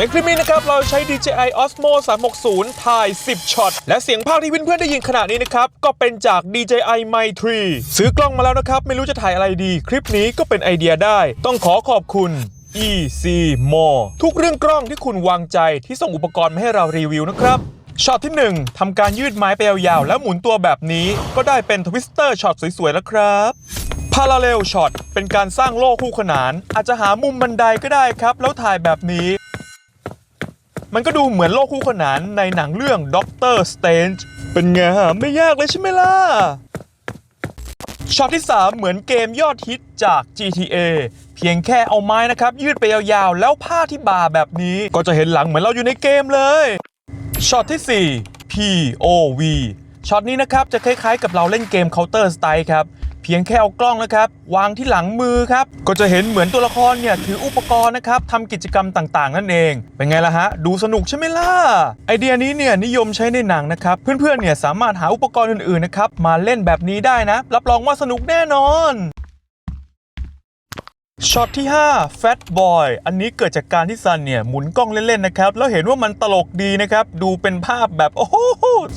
ในคลิปนี้นะครับ เราใช้ DJI Osmo 360 ถ่าย 10 ช็อต และเสียงภาคที่เพื่อนๆได้ยินขณะนี้นะครับ ก็เป็นจาก DJI Mic 3ซื้อกล้องมาแล้วนะครับ ไม่รู้จะถ่ายอะไรดี คลิปนี้ก็เป็นไอเดียได้ ต้องขอขอบคุณ EC More ทุกเรื่องกล้องที่คุณวางใจที่ส่งอุปกรณ์มาให้เรารีวิวนะครับช็อตที่ 1ทำการยืดไม้ไปยาวๆ แล้วหมุนตัวแบบนี้ ก็ได้เป็นทวิสเตอร์ช็อตสวยๆ แล้วครับ Parallel Shot เป็นการสร้างโลกคู่ขนาน อาจจะหามุมบันไดก็ได้ครับ แล้วถ่ายแบบนี้ มันก็ดูเหมือนโลกคู่ขนานในหนังเรื่อง Doctor Strange เป็นไงฮะไม่ยากเลยใช่ไหมล่ะช็อตที่ 3 เหมือนเกมยอดฮิตจาก GTA เพียงแค่เอาไม้นะครับ ยืดไปยาวๆ แล้วผ้าที่บ่าแบบนี้ก็จะเห็นหลังเหมือนเราอยู่ในเกมเลยช็อตที่ 4 POV ช็อตนี้นะครับจะคล้ายๆกับเราเล่นเกม Counter Strike ครับเพียงแค่เอากล้องนะครับวางที่หลังมือครับก็จะเห็นเหมือนตัวละครเนี่ยถืออุปกรณ์นะครับทำกิจกรรมต่างๆ นั่นเอง เป็นไงล่ะฮะดูสนุกใช่ไหมล่ะไอเดียนี้เนี่ยนิยมใช้ในหนังนะครับเพื่อนๆเนี่ยสามารถหาอุปกรณ์อื่นๆนะครับมาเล่นแบบนี้ได้นะ รับรองว่าสนุกแน่นอน ช็อตที่5 Fat Boy อันนี้เกิดจากการที่ซันเนี่ยหมุนกล้องเล่น ๆ นะครับ แล้วเห็นว่ามันตลกดีนะครับ ดูเป็นภาพแบบ โอ้โห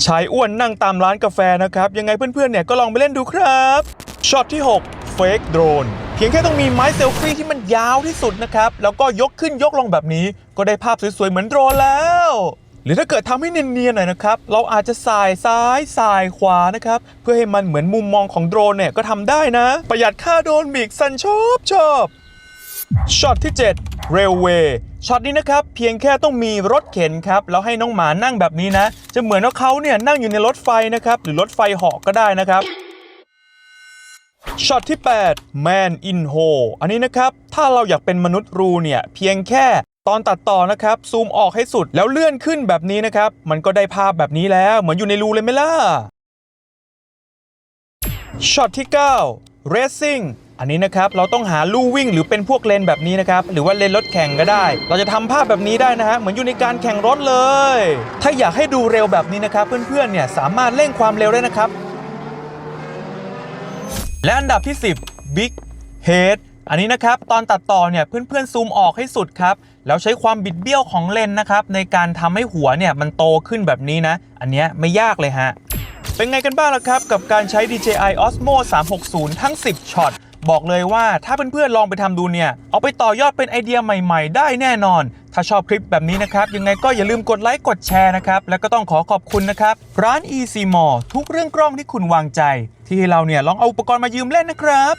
ชายอ้วนนั่งตามร้านกาแฟนะครับ ยังไงเพื่อน ๆ เนี่ยก็ลองไปเล่นดูครับช็อตที่ 6 Fake Drone เพียงแค่ต้องมีไม้เซลฟี่ที่มันยาวที่สุดนะครับ แล้วก็ยกขึ้นยกลงแบบนี้ ก็ได้ภาพสวยๆเหมือนโดรนแล้ว หรือถ้าเกิดทำให้เนียนๆหน่อยนะครับ เราอาจจะสายซ้ายสายขวานะครับ เพื่อให้มันเหมือนมุมมองของโดรนเนี่ยก็ทำได้นะ ประหยัดค่าโดรนบีกซันชอบชอบช็อตที่ 7 Railway ช็อตนี้นะครับเพียงแค่ต้องมีรถเข็นครับแล้วให้น้องหมานั่งแบบนี้นะ จะเหมือนว่าเขาเนี่ยนั่งอยู่ในรถไฟนะครับ หรือรถไฟเหาะก็ได้นะครับช็อตที่ 8 Man in Hole อันนี้นะครับ ถ้าเราอยากเป็นมนุษย์รูเนี่ย เพียงแค่ ตอนตัดต่อนะครับซูมออกให้สุดแล้วเลื่อนขึ้นแบบนี้นะครับ มันก็ได้ภาพแบบนี้แล้วเหมือนอยู่ในรูเลยไหมล่ะช็อตที่ 9 Racing อันนี้นะครับเราต้องหาลู่วิ่งหรือเป็นพวกเลนแบบนี้นะครับหรือว่าเลนรถแข่งก็ได้ เราจะทำภาพแบบนี้ได้นะฮะเหมือนอยู่ในการแข่งรถเลย ถ้าอยากให้ดูเร็วแบบนี้นะครับ เพื่อนๆเนี่ยสามารถเร่งความเร็วได้นะครับ และอันดับที่ 10 Big Head อันนี้นะครับตอนตัดต่อเนี่ยเพื่อนๆซูมออกให้สุดครับแล้วใช้ความบิดเบี้ยวของเลนส์นะครับในการทำให้หัวเนี่ยมันโตขึ้นแบบนี้นะ อันนี้ไม่ยากเลยฮะเป็นไงกันบ้างล่ะครับ กับการใช้ DJI Osmo 360 ทั้ง 10ช็อตบอกเลยว่าถ้าเพื่อนๆลองไปทำดูเนี่ย เอาไปต่อยอดเป็นไอเดียใหม่ๆ ได้แน่นอน ถ้าชอบคลิปแบบนี้นะครับ ยังไงก็อย่าลืมกดไลค์กดแชร์นะครับ แล้วก็ต้องขอขอบคุณนะครับ ร้าน Easy More ทุกเรื่องกล้องที่คุณวางใจ ที่เราเนี่ยลองเอาอุปกรณ์มายืมเล่นนะครับ